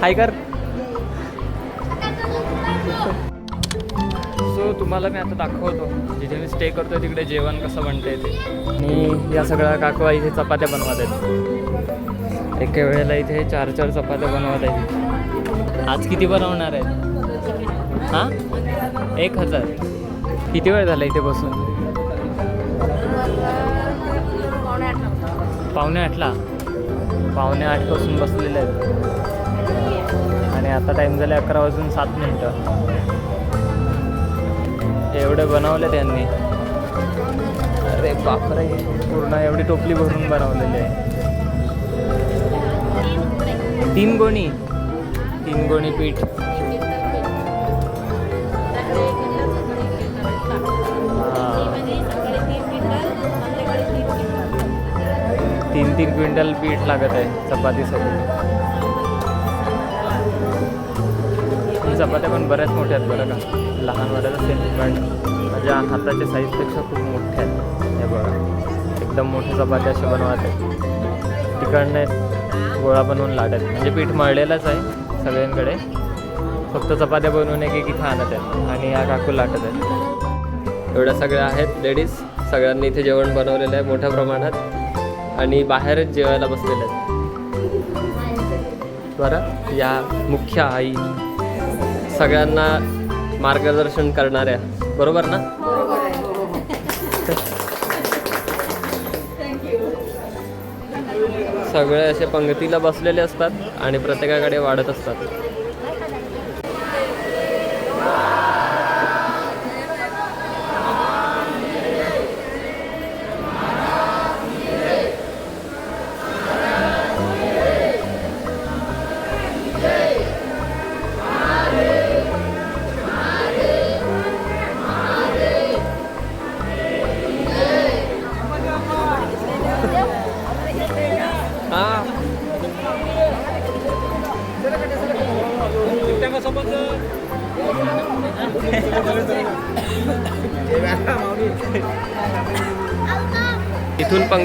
हाय कर. सो तुम्हाला मी आता दाखवतो. जिथे मी स्टे करतो तिकडे जेवण कसं बनतंय ते. आणि या सगळ्या काकवा इथे चपात्या बनवत आहेत. एका वेळेला इथे चार चार चपात्या बनवत आहेत. आज किती बनवणार आहेत? हां? एक हजार. किती वेळ झाला इथे बसून? पावणे आठला. पावणे आठपासून बसलेले आहेत. आणि आता टाईम झाले अकरा वाजून सात मिनटं. एवढे बनवले त्यांनी. अरे बापरे पूर्ण एवढी टोपली भरून बनवलेली आहे. तीन गोणी. तीन गोणी पीठ. तीन तीन क्विंटल पीठ लागत आहे चपातीसाठी. आणि चपात्या पण बऱ्याच मोठ्या आहेत बरं का. लहान बऱ्याच सेम पण माझ्या हाताच्या साईजपेक्षा खूप मोठ्या आहेत. हे बघा. एकदम मोठ्या चपात्या अशा बनवत आहेत. तिकडनं आहेत, गोळा बनवून लाटत म्हणजे पीठ मळलेलंच आहे सगळ्यांकडे. फक्त चपात्या बनवून एक एक इथं आणत आहेत आणि या काकू लाटत आहेत. एवढ्या सगळ्या आहेत लेडीज सगळ्यांनी इथे जेवण बनवलेलं आहे मोठ्या प्रमाणात. आणि बाहेरच जेवायला बसलेले आहेत. बरं या मुख्य आई सगळ्यांना मार्गदर्शन करणाऱ्या. बरोबर ना? सगळे असे पंक्तीला बसलेले असतात आणि प्रत्येकाकडे वाढत असतात.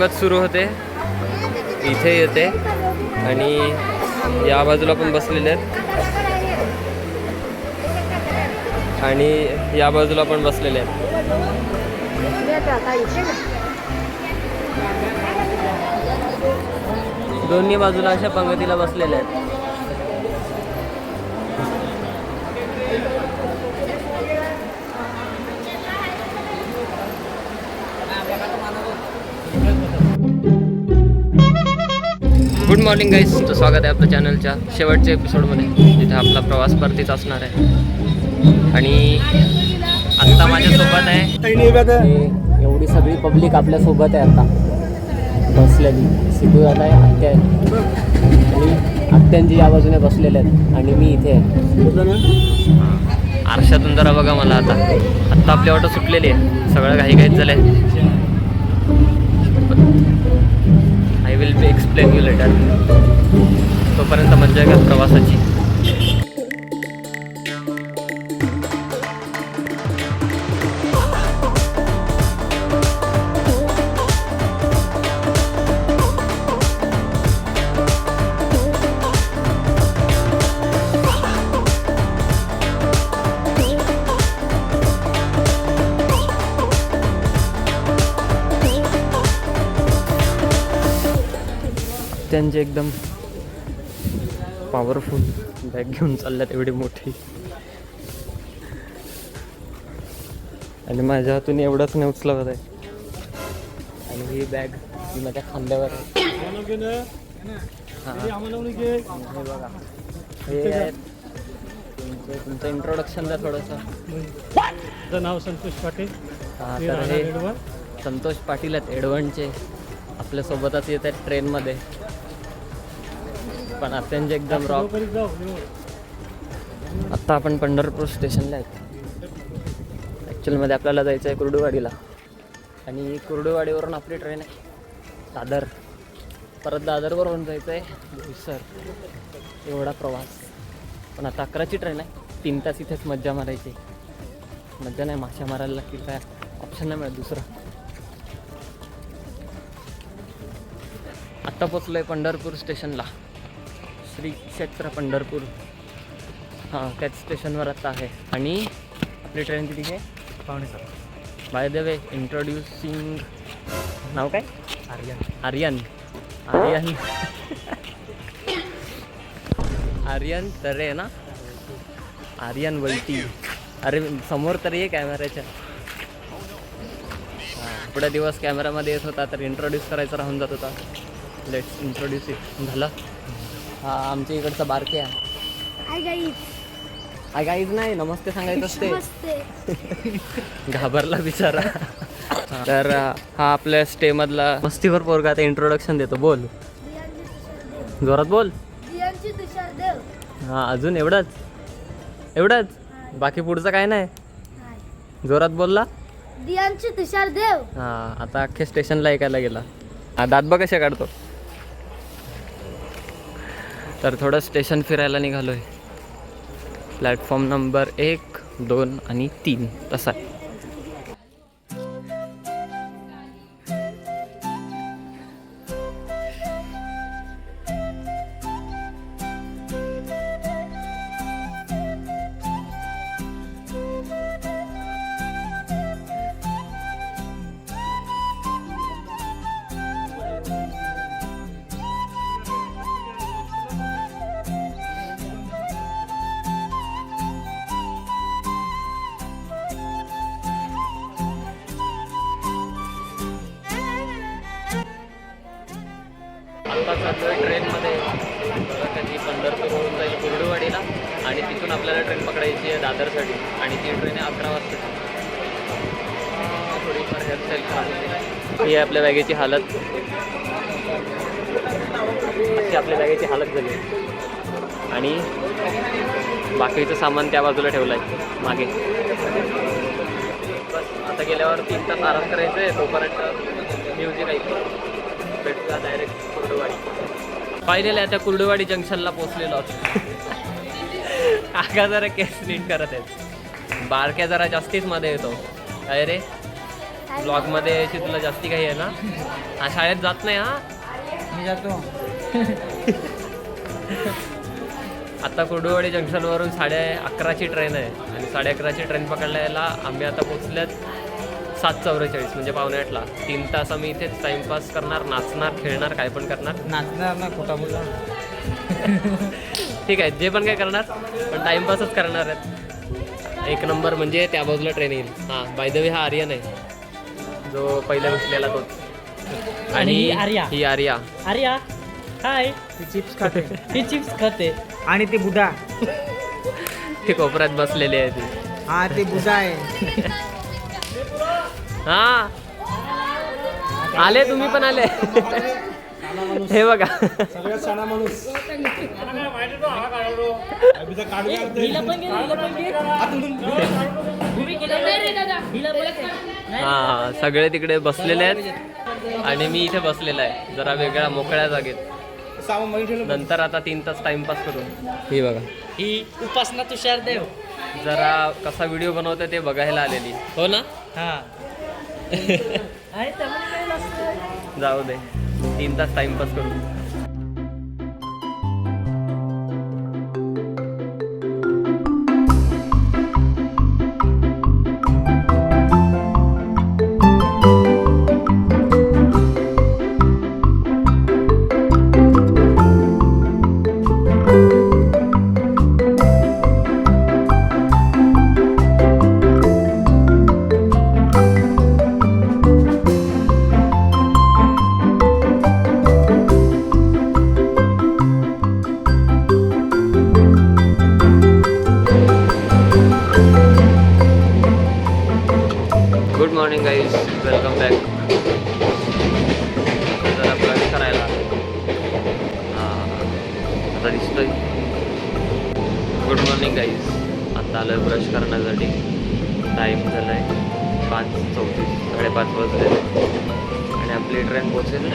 इथून सुरू होते. इथे येते. आणि या बाजूला पण बसलेले आहेत. आणि या बाजूला पण बसलेले आहेत. दोन्ही बाजूला अशा पंगतीला बसलेल्या आहेत. गुड मॉर्निंग गाईज तुमचं स्वागत आहे आपल्या चॅनलच्या शेवटच्या एपिसोडमध्ये जिथे आपला प्रवास परतीच असणार आहे. आणि आत्ता माझ्यासोबत आहे. एवढी सगळी पब्लिक आपल्यासोबत आहे आता. बसलेली. सिद्धू दादा आहे आत्या आहे आणि आत्यांची या बाजूने बसलेले आहेत. आणि मी इथे आहे. आरशातून जरा बघा मला आता. आत्ता आपली ऑटो सुटलेली आहे. सगळं घाई घाईत झालं आहे एक्सप्लेन यू लेटर तोपर्यंत मजा घ्या प्रवासाची. त्यांचे एकदम. पॉवरफुल बॅग घेऊन चालल्यात एवढी मोठी. आणि माझ्या हातून एवढंच नाही उचलवत आहे. आणि ही बॅग ही माझ्या खांद्यावर आहे. बघा. हे तुमचे तुमचं इंट्रोडक्शन द्या थोडंसं. नाव संतोष पाटील. हा, तर हे. संतोष पाटील आहेत एडवणचे. आपल्यासोबतच येत आहेत ट्रेनमध्ये पण अत्यंत एकदम रॉक आत्ता आपण पंढरपूर स्टेशनला आहेत. ॲक्च्युअलमध्ये आपल्याला जायचं आहे कुर्डुवाडीला. आणि कुर्डुवाडीवरून आपली ट्रेन आहे. दादर. परत दादरवरून जायचं आहे सर एवढा प्रवास. पण आता अकराची ट्रेन आहे. तीन तास इथेच मज्जा मारायची. मज्जा नाही माशा मारायला की काय? ऑप्शन नाही मिळत दुसरं. आत्ता पोचलो आहे पंढरपूर स्टेशनला श्री क्षेत्र पंढरपूर. हां त्याच स्टेशनवर आता आहे. आणि आपली ट्रेन किती आहे? पावणे सात बाय द वे इंट्रोड्युसिंग नाव काय? आर्यन. आर्यन. आर्यन. आर्यन तरे आहे ना? आर्यन वलटी. अरे समोर तरी आहे कॅमेऱ्याच्या पुढे दिवस कॅमेरामध्ये येत होता तर इंट्रोड्यूस करायचा राहून जात होता. लेट्स इंट्रोड्यूस इट झालं? हा आमच्या इकडचा बारके आहे. हाय गाईज नाही नमस्ते सांगायचं असते. नमस्ते. घाबरला बिचारा. तर हा आपल्या स्टे मधला मस्तीवर पोरगा आता इंट्रोडक्शन देतो. बोल. जोरात बोल. हा अजून एवढंच? एवढंच? बाकी पुढचं काय नाही? जोरात बोलला. दियांची तुषार देव हा आता अख्ख्या स्टेशनला ऐकायला गेला. हा दात बघ कशा काढतो? तर थोडं स्टेशन फिरायला निघालो आहे प्लॅटफॉर्म नंबर एक दोन आणि तीन तसा. आहे दादरसाठी आणि ती ट्रेन आहे अकरा वाजता. थोडीफार हेअरस्टाईल खराब ही आहे आपल्या बॅगेची हालत. अशी आपल्या बॅगेची हालत झाली आणि बाकीचं सामान त्या बाजूला ठेवलं आहे मागे. बस आता गेल्यावर तीन तास आराम करायचं आहे तोपर्यंत म्युझिक ऐकतो भेटला डायरेक्ट कुर्डुवाडी. आहे त्या कुर्डुवाडी जंक्शनला पोचलेलो काका जरा केस नीट करत आहेत. बारक्या जरा जास्तीच मध्ये येतो. काय रे? ब्लॉगमध्ये यायची तुला जास्ती काही आहे ना? हा शाळेत जात नाही हा? मी जातो. आता कुर्डुवाडी जंक्शनवरून साडे अकराची ट्रेन आहे. आणि साडे अकराची ट्रेन पकडल्याला आम्ही आता पोचल्यात सात चौवेचाळीस म्हणजे पावणे आठला. तीन तास आम्ही इथेच टाइमपास करणार नाचणार खेळणार काय पण करणार. नाचणार ना खोटा बोलला. ठीक आहे जे पण काय करणार पण टाइमपासच करणार आहेत. एक नंबर म्हणजे त्या बाजूला ट्रेन येईल. हां बायदवी हा आर्यन आहे. जो पहिल्या बसलेला तो. आणि ही आर्या. ही आर्या. आर्या हाय. ती चिप्स खाते. ही चिप्स खाते. आणि ते बुधा ती कोपऱ्यात बसलेली आहे ती. हा ते बुधा आहे. हा. आले तुम्ही पण आले. हे बघा. सगळ्यात माणूस हिला पण घे हिला पण घे उभी केलं हिला पण घे. नाही. हा सगळे तिकडे बसलेले आहेत आणि मी इथे बसलेला आहे. जरा वेगळ्या मोकळ्या जागेत. नंतर आता तीन तास टाइमपास करू ही बघा. ही उपासना तुषार देव. जरा कसा व्हिडिओ बनवते ते बघायला आलेली. हो ना? हा. आहे त्यामध्ये काय नसतं. जाऊ दे. तीन तास टाइमपास करू साडेपाच वाजले. आणि आपली ट्रेन पोचेल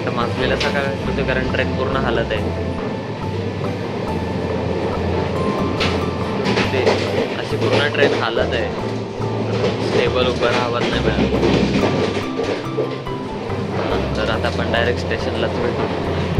आता मासलेला सकाळ तुझे कारण ट्रेन पूर्ण हालत आहे. ते अशी पूर्ण ट्रेन हालत आहे. स्टेबल उभं राहावत नाही मिळालं तर आता आपण डायरेक्ट स्टेशनलाच भेटू.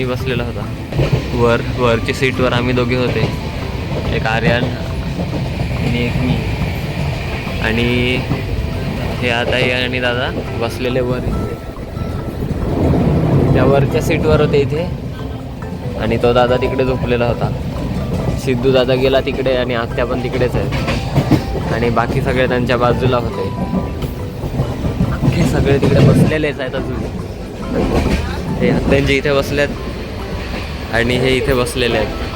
मी बसलेला होता. वर वरच्या सीटवर आम्ही दोघे होते. एक आर्यन आणि एक मी. आणि हे आता हे आणि दादा बसलेले वर. इथे त्या वरच्या सीटवर होते इथे. आणि तो दादा तिकडे झोपलेला होता. सिद्धू दादा गेला तिकडे आणि आत्या पण तिकडेच आहेत. आणि बाकी सगळे त्यांच्या बाजूला होते. बाकी सगळे तिकडे बसलेलेच आहेत अजून. हे आत्यांचे इथे बसल्यात आणि हे इथे बसलेले आहेत.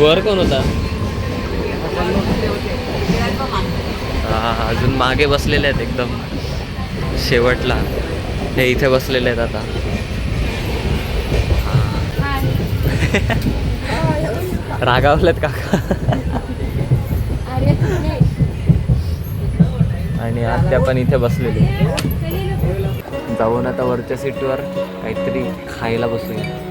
वर कोण होता? हा अजून मागे बसलेले आहेत एकदम. शेवटला. हे इथे बसलेले आहेत आता. रागावलेत काका. आणि आत्या पण इथे बसलेली. जाऊन आता वरच्या सीटवर काहीतरी खायला बसूया.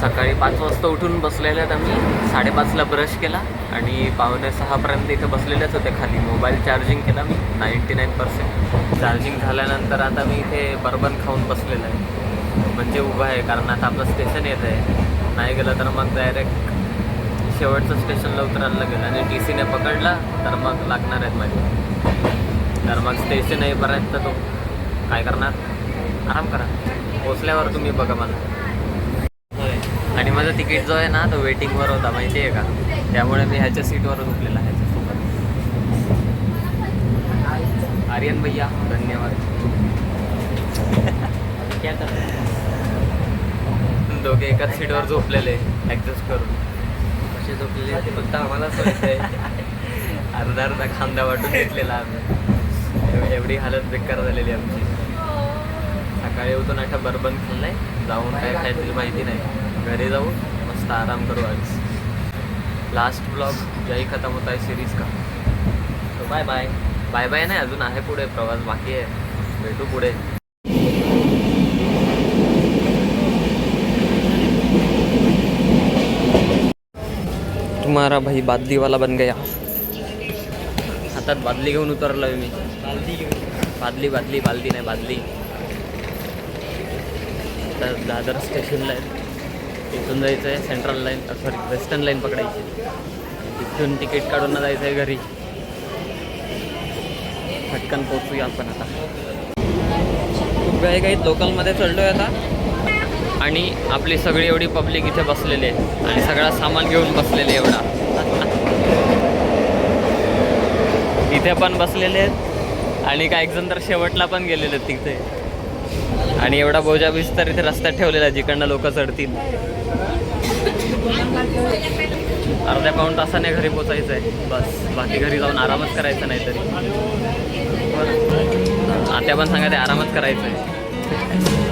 सकाळी पाच वाजता उठून बसलेल्या आहेत आम्ही. साडेपाचला ब्रश केला आणि पावणे सहापर्यंत इथे बसलेलेच होते खाली. मोबाईल चार्जिंग केला मी नाईंटी नाईन पर्सेंट चार्जिंग झाल्यानंतर आता मी इथे बर्बन खाऊन बसलेलं आहे. म्हणजे उभं आहे कारण आता आपलं स्टेशन येत आहे. नाही गेलं तर मग डायरेक्ट शेवटचं स्टेशनला उतरायला गेलं आणि टी सीने पकडला तर मग लागणार आहेत माझे. तर मग स्टेशन येईपर्यंत तो. काय करणार? आराम करा. पोचल्यावर तुम्ही बघा मला. आणि माझा तिकीट जो आहे ना तो वेटिंगवर होता माहिती आहे का? त्यामुळे मी ह्याच्या सीटवर झोपलेला ह्याच्यासोबत आर्यन भैया धन्यवाद. क्या हो? दोघे एकाच सीटवर झोपलेले ॲडजस्ट करून. कसे झोपलेले ते फक्त आम्हालाच माहिती आहे अर्धा अर्धा खांदा वाटून घेतलेला आम्ही. एवढी हालत बेकार झालेली आमची. सकाळी उठून आठा बरबन खाल्लाय. जाऊन काय खायचं माहिती नाही. घरी जाऊ मस्त आराम करू आज. लास्ट ब्लॉग याही खतम होता आहे सिरीज का. तो बाय बाय बाय बाय नाही अजून आहे पुढे प्रवास बाकी आहे. भेटू पुढे. तुम्हारा भाई बादलीवाला बन गया. हातात बादली घेऊन उतरलोय मी. बादली घेऊन बादली बादली नाही बादली. तर दादर स्टेशनला आहे. इथून जायचं आहे central line sorry western line पकडायची. तिथून तिकीट काढून जायचं आहे घरी. पटकन पोचूया आपण आता. खूप काही काही लोकलमध्ये चढलो आहे आता. आणि आपली सगळी एवढी पब्लिक इथे बसलेली आहे. आणि सगळा सामान घेऊन बसलेले एवढा. इथे पण बसलेले आहेत. आणि काही जण तर शेवटला पण गेलेले आहेत तिथे. आणि एवढा बोजा तर इथे रस्त्यात ठेवलेला आहे जिकडनं लोक चढतील. अर्ध्या पाऊण तासाने घरी पोचायचं आहे बस बाकी घरी जाऊन आरामच करायचा नाही तरी आत्या पण सांगा ते आरामच करायचं आहे